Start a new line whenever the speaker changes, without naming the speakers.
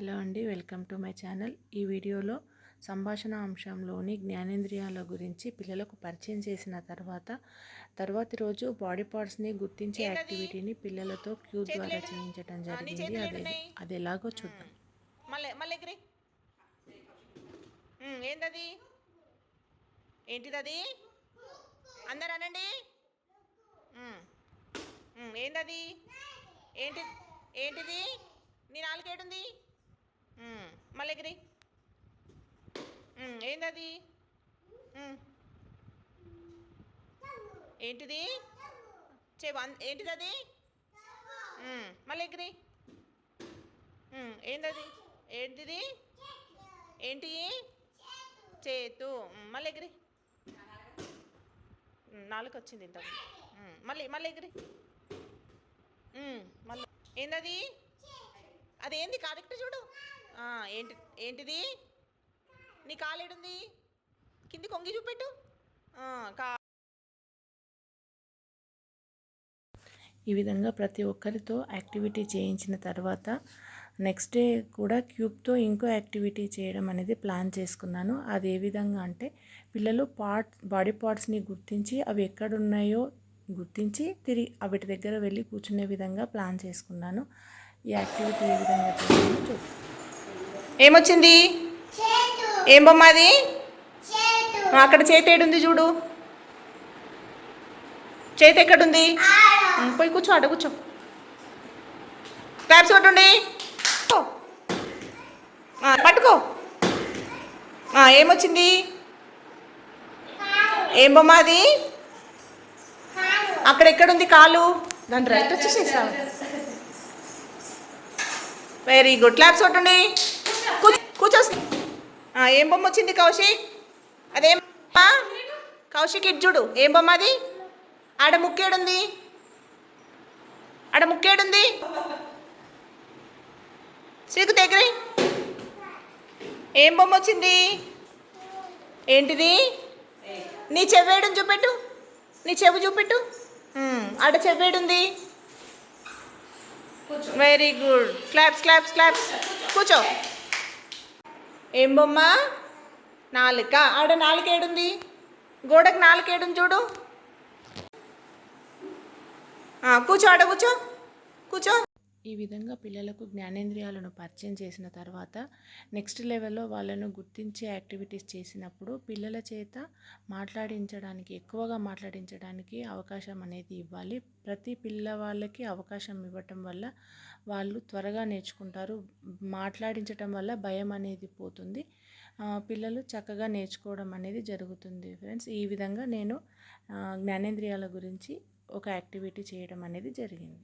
Hello అండి welcome to my channel. ఈ వీడియోలో సంభాషణ అంశంలోని జ్ఞానేంద్రియాల గురించి పిల్లలకు పరిచయం చేసిన తర్వాత తర్వాతి రోజు బాడీ పార్ట్స్ని గుర్తించే యాక్టివిటీని పిల్లలతో క్యూ ద్వారా చేయించడం జరిగింది. అదే అది ఎలాగో చూద్దాం.
ఏంటిది అది? అందరు అనండి. ఏందది? ఏంటి ఏంటిది? నీ నాలుగేడుంది ఉమ్, మళ్ళీ ఎగిరి ఏందది? ఏంటిది? చే ఏంటిది అది మళ్ళీ ఎగిరి ఏందది? ఏంటిది? ఏంటి? చేతు. ఉమ్, మళ్ళీ ఎగిరి నాలుగు వచ్చింది ఇంత మళ్ళీ మళ్ళీ ఎగిరి మళ్ళీ. ఏందది? అదేంది కాదిక్కడ చూడు? ఏంటి ఏంటిది? నీ కాలేడుంది కింది కొంగి చూపెట్టు. కా
ఈ విధంగా ప్రతి ఒక్కరితో యాక్టివిటీ చేయించిన తర్వాత నెక్స్ట్ డే కూడా క్యూబ్తో ఇంకో యాక్టివిటీ చేయడం అనేది ప్లాన్ చేసుకున్నాను. అది ఏ విధంగా అంటే పిల్లలు పార్ట్ బాడీ పార్ట్స్ని గుర్తించి అవి ఎక్కడున్నాయో గుర్తించి తిరిగి వాటి దగ్గర వెళ్ళి కూర్చునే విధంగా ప్లాన్ చేసుకున్నాను. ఈ యాక్టివిటీ ఏ విధంగా చేయాలో చూద్దాం.
ఏమొచ్చింది? ఏం బొమ్మ అది? అక్కడ చేతి ఏడుంది చూడు. చేతి ఎక్కడుంది? పోయి కూర్చో అడ కూర్చో. క్లాప్స్ కొట్టుండి. పట్టుకో. ఏమొచ్చింది? ఏం బొమ్మ అది? అక్కడ ఎక్కడుంది కాలు? దాని రైట్ వచ్చేసేసా వెరీ గుడ్ క్లాప్స్ కొట్టండి. కూర్చో ఏం బొమ్మ వచ్చింది కౌశిక్ అదేం కౌశిక్ ఇటు చూడు. ఏం బొమ్మ అది? ఆడ ముక్కేడుంది ఆడ ముక్కేడుంది శ్రీకు దగ్గర. ఏం బొమ్మ వచ్చింది? ఏంటిది? నీ చెవేయడం చూపెట్టు. నీ చెవి చూపెట్టు. ఆడ చెవేడుంది very good claps claps claps కూర్చో. ఏం బొమ్మ? నాలుక. ఆడ నాలుకేడుంది? గోడకు నాలుకేడుంది చూడు. కూర్చో ఆడ కూర్చో. కూర్చో.
ఈ విధంగా పిల్లలకు జ్ఞానేంద్రియాలను పరిచయం చేసిన తర్వాత నెక్స్ట్ లెవెల్లో వాళ్ళను గుర్తించే యాక్టివిటీస్ చేసినప్పుడు పిల్లల చేత మాట్లాడించడానికి ఎక్కువగా మాట్లాడించడానికి అవకాశం అనేది ఇవ్వాలి. ప్రతి పిల్లవాళ్ళకి అవకాశం ఇవ్వటం వల్ల వాళ్ళు త్వరగా నేర్చుకుంటారు. మాట్లాడించటం వల్ల భయం అనేది పోతుంది. పిల్లలు చక్కగా నేర్చుకోవడం అనేది జరుగుతుంది ఫ్రెండ్స్. ఈ విధంగా నేను జ్ఞానేంద్రియాల గురించి ఒక యాక్టివిటీ చేయడం అనేది జరిగింది.